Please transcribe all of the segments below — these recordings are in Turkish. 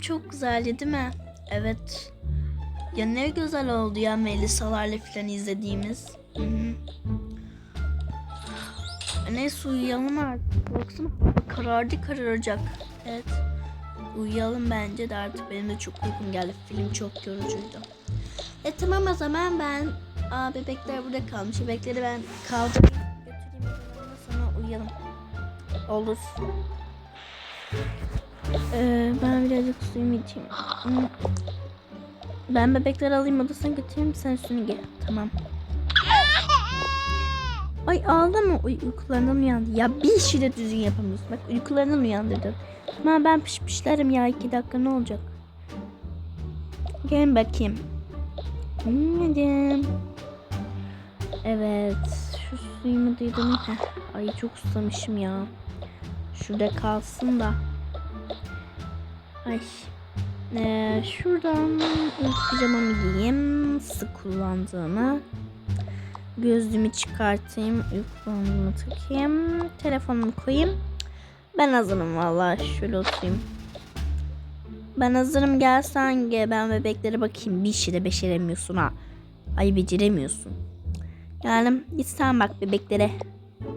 çok güzeldi değil mi? Evet. Ya ne güzel oldu ya Melisa'larla falan izlediğimiz. Hı hı. Neyse uyuyalım artık. Baksana karardı kararacak. Evet. Uyuyalım bence de artık benim de çok uykum geldi. Film çok yorucuydu. E tamam o zaman ben Aa bebekler burada kalmış. Bebekleri ben kaldırayım götüreyim sonra uyuyalım. Olur. Ee, ben birazcık suyumu içeyim. Ben bebekleri alayım odasına götüreyim sen üstünü giy. Tamam. Ay ağlama? Uy, uykularından uyandı. Ya bir işi de düzgün yapamıyorsun. Bak uykularından uyandırdın. Ama ben pişmişlerim ya iki dakika ne olacak? Gelin bakayım. Anladım. Evet. Şu suyumu duydum. Ay çok susamışım ya. Şurada kalsın da. Ay. Ee, şuradan pijamamı giyeyim. Sık kullandığımı. Gözlüğümü çıkartayım. Uykularımı takayım. Telefonumu koyayım. Ben hazırım vallahi. Şöyle oturayım. Ben hazırım gelsen gel ben bebeklere bakayım. Bir işi de beceremiyorsun ha. Ay beceremiyorsun. Yani git sen bak bebeklere.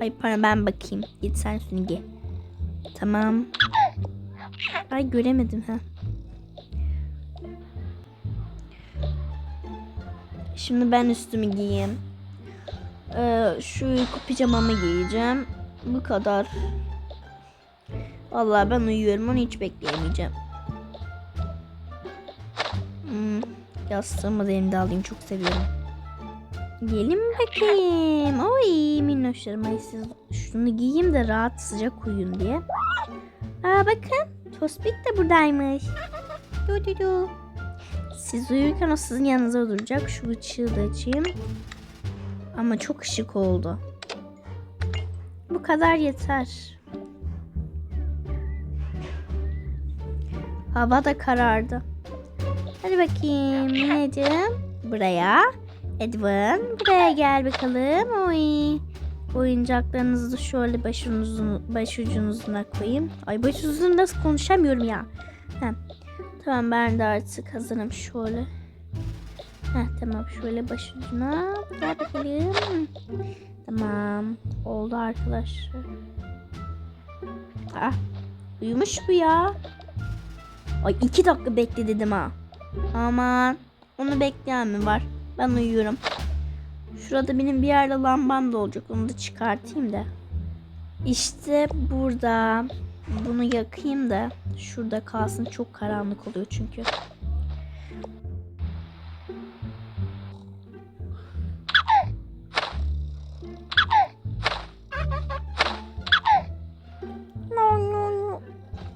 Ay pardon ben bakayım. Git sen giy. Tamam. Ay göremedim ha. Şimdi ben üstümü giyeyim. Ee, şu uyku pijamamı giyeceğim. Bu kadar. Vallahi ben uyuyorum onu hiç bekleyemeyeceğim. Hmm, yastığımı da elimde alayım çok seviyorum. Gelin bakayım. Oy minnoşlarım. Ay siz şunu giyeyim de rahat sıcak uyuyun diye. Aa bakın. Tospik de buradaymış. Du du du. Siz uyurken o sizin yanınıza duracak. Şu ışığı da açayım. Ama çok ışık oldu. Bu kadar yeter. Hava da karardı. Hadi bakayım Mineciğim. Buraya. Edwin buraya gel bakalım. Oy. Oyuncaklarınızı şöyle başunuzun, başucunuzuna koyayım. Ay başucunuzun nasıl konuşamıyorum ya. Heh. Tamam ben de artık hazırım şöyle. Heh, tamam şöyle başucuna. Gel bakalım. Tamam. Oldu arkadaşlar. Ah. Uyumuş bu ya. Ay iki dakika bekle dedim ha. Aman. Onu bekleyen mi var? Ben uyuyorum. Şurada benim bir yerde lambam da olacak. Onu da çıkartayım da. İşte burada. Bunu yakayım da şurada kalsın. Çok karanlık oluyor çünkü. No no no.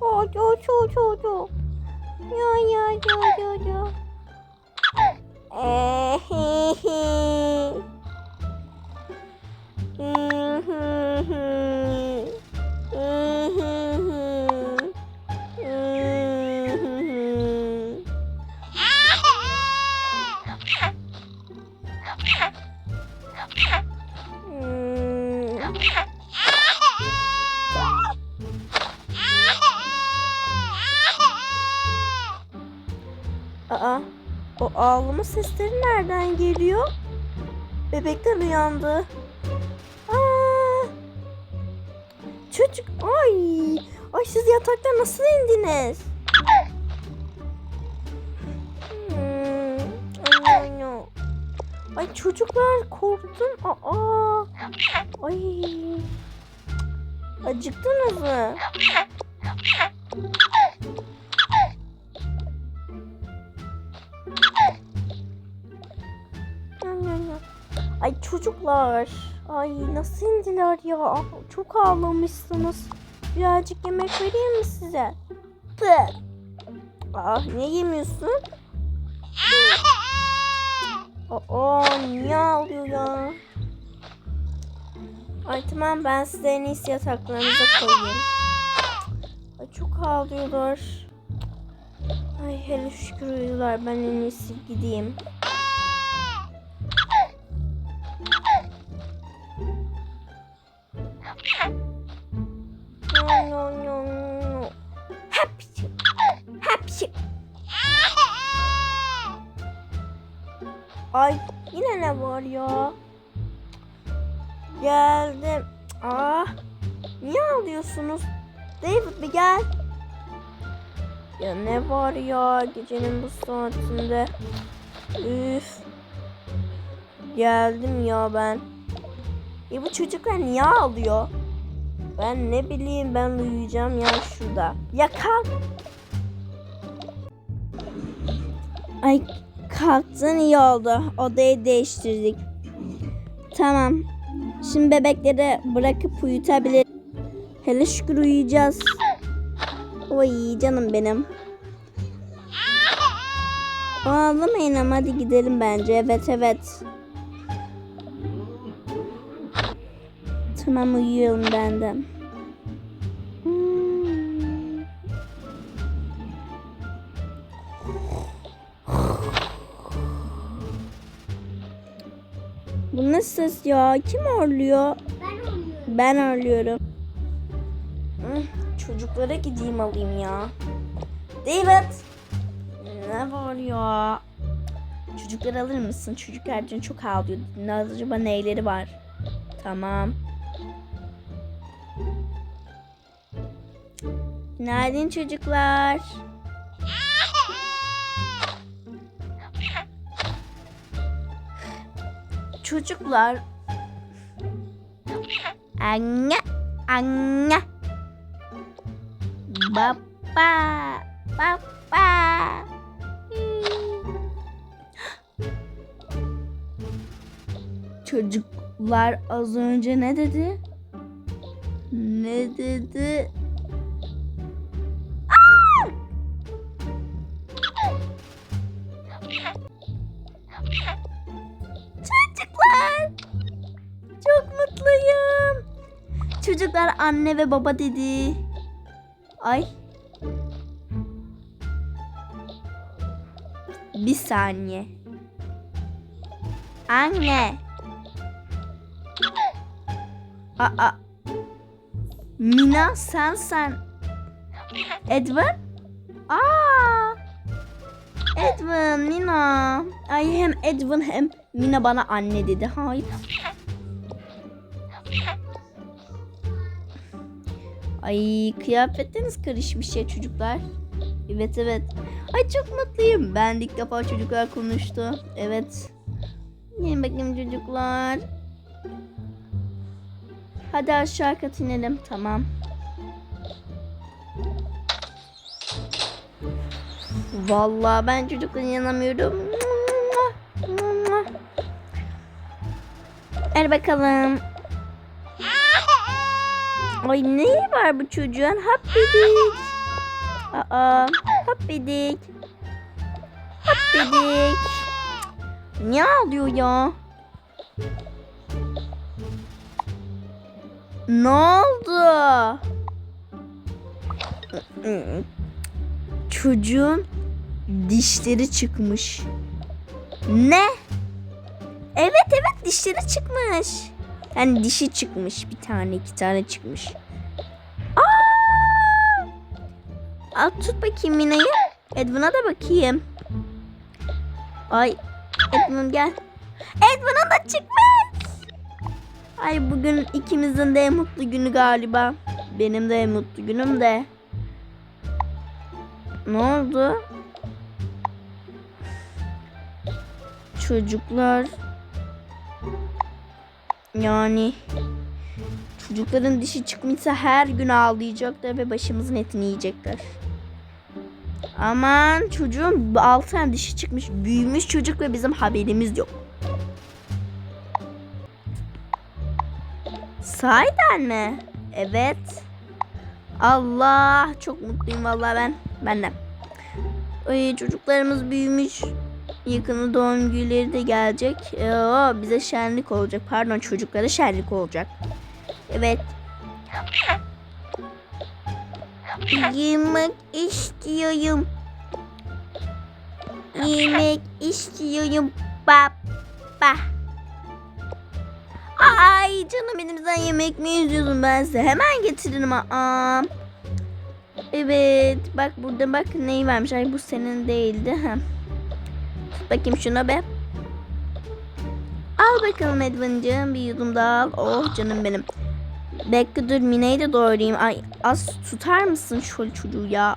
Oh, oh, oh, oh, oh. Ya ya ya ya ya. 诶嘿嘿嗯。哼哼嗯哼哼嗯哼哼啊嘿啊嗯啊哈啊嘿啊啊啊啊 o ağlama sesleri nereden geliyor? Bebekler uyandı. Aa, çocuk, ay, ay siz yataktan nasıl indiniz? Hmm, ay, ay. Ay çocuklar korktum. Aa, ay, acıktınız mı? Ay çocuklar. Ay nasıl indiler ya? Çok ağlamışsınız. Birazcık yemek vereyim mi size? Pı. Ah ne yemiyorsun? Aa niye ağlıyor ya? Ay tamam ben size en iyisi yataklarınıza koyayım. Ay çok ağlıyorlar. Ay hele şükür uyudular. Ben en iyisi gideyim. Ay yine ne var ya? Geldim. Ah. Niye ağlıyorsunuz? David bir gel. Ya ne var ya gecenin bu saatinde? Üf. Geldim ya ben. Ya bu çocuklar niye ağlıyor? Ben ne bileyim ben uyuyacağım ya şurada. Ya kalk. Ay kalktın iyi oldu. Odayı değiştirdik. Tamam. Şimdi bebekleri bırakıp uyutabilir. Hele şükür uyuyacağız. Oy canım benim. Ağlamayın ama hadi gidelim bence. Evet evet. Tamam uyuyorum ben de. Ses ya? Kim horluyor? Ben. Ben horluyorum. Hı, Çocuklara gideyim alayım ya. David. Ne var ya? Çocukları alır mısın? Çocuklar dün çok ağlıyor. Ne acaba neyleri var? Tamam. Günaydın çocuklar. Çocuklar. Anne, anne. Baba, baba. Çocuklar az önce ne dedi? Ne dedi? Çocuklar anne ve baba dedi. Ay. Bir saniye. Anne. Aa. Mina sen sen. Edwin? Aa. Edwin, Mina. Ay hem Edwin hem Mina bana anne dedi. Hayır. Ay kıyafetleriniz karışmış ya çocuklar. Evet evet. Ay çok mutluyum. Ben ilk defa çocuklar konuştu. Evet. Gelin bakayım çocuklar. Hadi aşağı kat inelim. Tamam. Vallahi ben çocuklara inanamıyorum. Hadi bakalım. Ay ne var bu çocuğun? Happidik. Aa, happidik. Happidik. Ne ağlıyor ya? Ne oldu? Çocuğun dişleri çıkmış. Ne? Evet evet dişleri çıkmış. Yani dişi çıkmış. Bir tane iki tane çıkmış. Aa! Al tut bakayım Mina'yı. Edwin'a da bakayım. Ay Edwin gel. Edwin'a da çıkmış. Ay bugün ikimizin de mutlu günü galiba. Benim de mutlu günüm de. Ne oldu? Çocuklar yani çocukların dişi çıkmışsa her gün ağlayacaklar ve başımızın etini yiyecekler. Aman çocuğun altı tane dişi çıkmış. Büyümüş çocuk ve bizim haberimiz yok. Sahiden mi? Evet. Allah çok mutluyum vallahi ben. Ben de. Ay, çocuklarımız büyümüş. Yakını doğum günleri de gelecek. Ee, o, bize şenlik olacak. Pardon çocuklara şenlik olacak. Evet. Yemek istiyorum. Yemek istiyorum. Baba. Ay canım sen yemek mi istiyorsun ben size hemen getiririm. Aa. Evet bak burada bak neyi vermiş. Ay bu senin değildi. Ha. Bakayım şuna be. Al bakalım Edwin'cığım bir yudum daha al. Oh canım benim. Bekle dur Mine'yi de doğrayayım. Ay az tutar mısın şöyle çocuğu ya?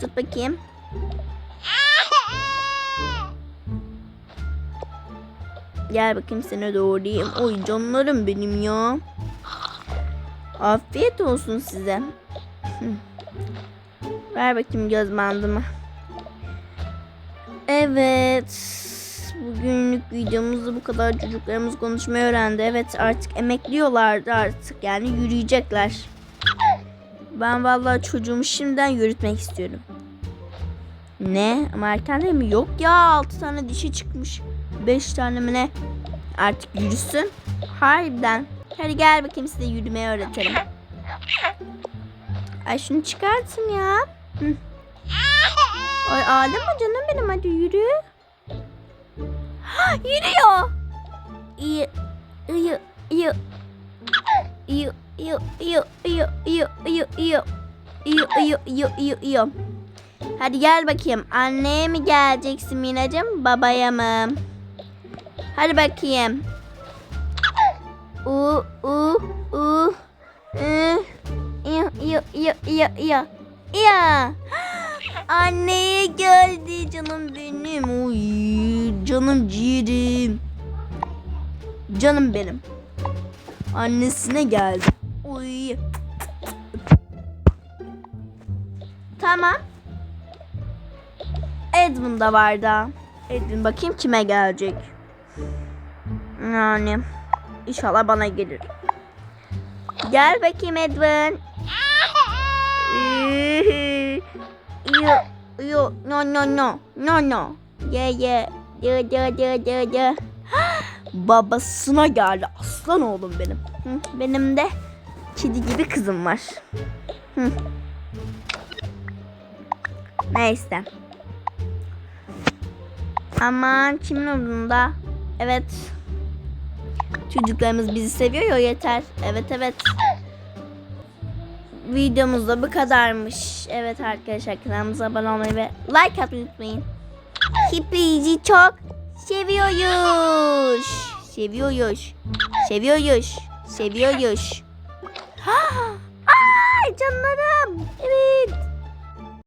Tut bakayım. Gel bakayım seni doğrayayım. Oy canlarım benim ya. Afiyet olsun size. Ver bakayım göz bandımı. Evet. Bugünlük videomuzda bu kadar çocuklarımız konuşmayı öğrendi. Evet artık emekliyorlardı artık yani yürüyecekler. Ben vallahi çocuğumu şimdiden yürütmek istiyorum. Ne? Ama erken değil mi? Yok ya 6 tane dişi çıkmış. 5 tane mi ne? Artık yürüsün. Harbiden. Hadi gel bakayım size yürümeyi öğretelim. Ay şunu çıkartın ya. Hı. Ay ağlama canım benim hadi yürü. Ha, yürüyor. İyi, iyi, iyi. İyi, iyi, iyi, iyi, iyi, iyi, iyi. İyi, iyi. Hadi gel bakayım. Anneye mi geleceksin Minacığım, babaya mı? Hadi bakayım. U, u, u. Ü, iyi, iyi, iyi, iyi, iyi. Anne geldi canım benim. Uy, canım ciğerim. Canım benim. Annesine geldi. Uy. Tamam. Edwin da var da. Edwin bakayım kime gelecek. Yani inşallah bana gelir. Gel bakayım Edwin. Yo, no, no, no, no, no. Ye, ye, ye, ye, ye, ye, ye. Babasına geldi aslan oğlum benim. Benim de kedi gibi kızım var. Hı. Neyse. Aman kimin umurunda? Evet. Çocuklarımız bizi seviyor ya yeter. Evet evet. Videomuz da bu kadarmış. Evet arkadaşlar kanalımıza abone olmayı ve like atmayı unutmayın. Hepinizi çok seviyoruz. Seviyoruz. Seviyoruz. Seviyoruz. Ay canlarım. Evet.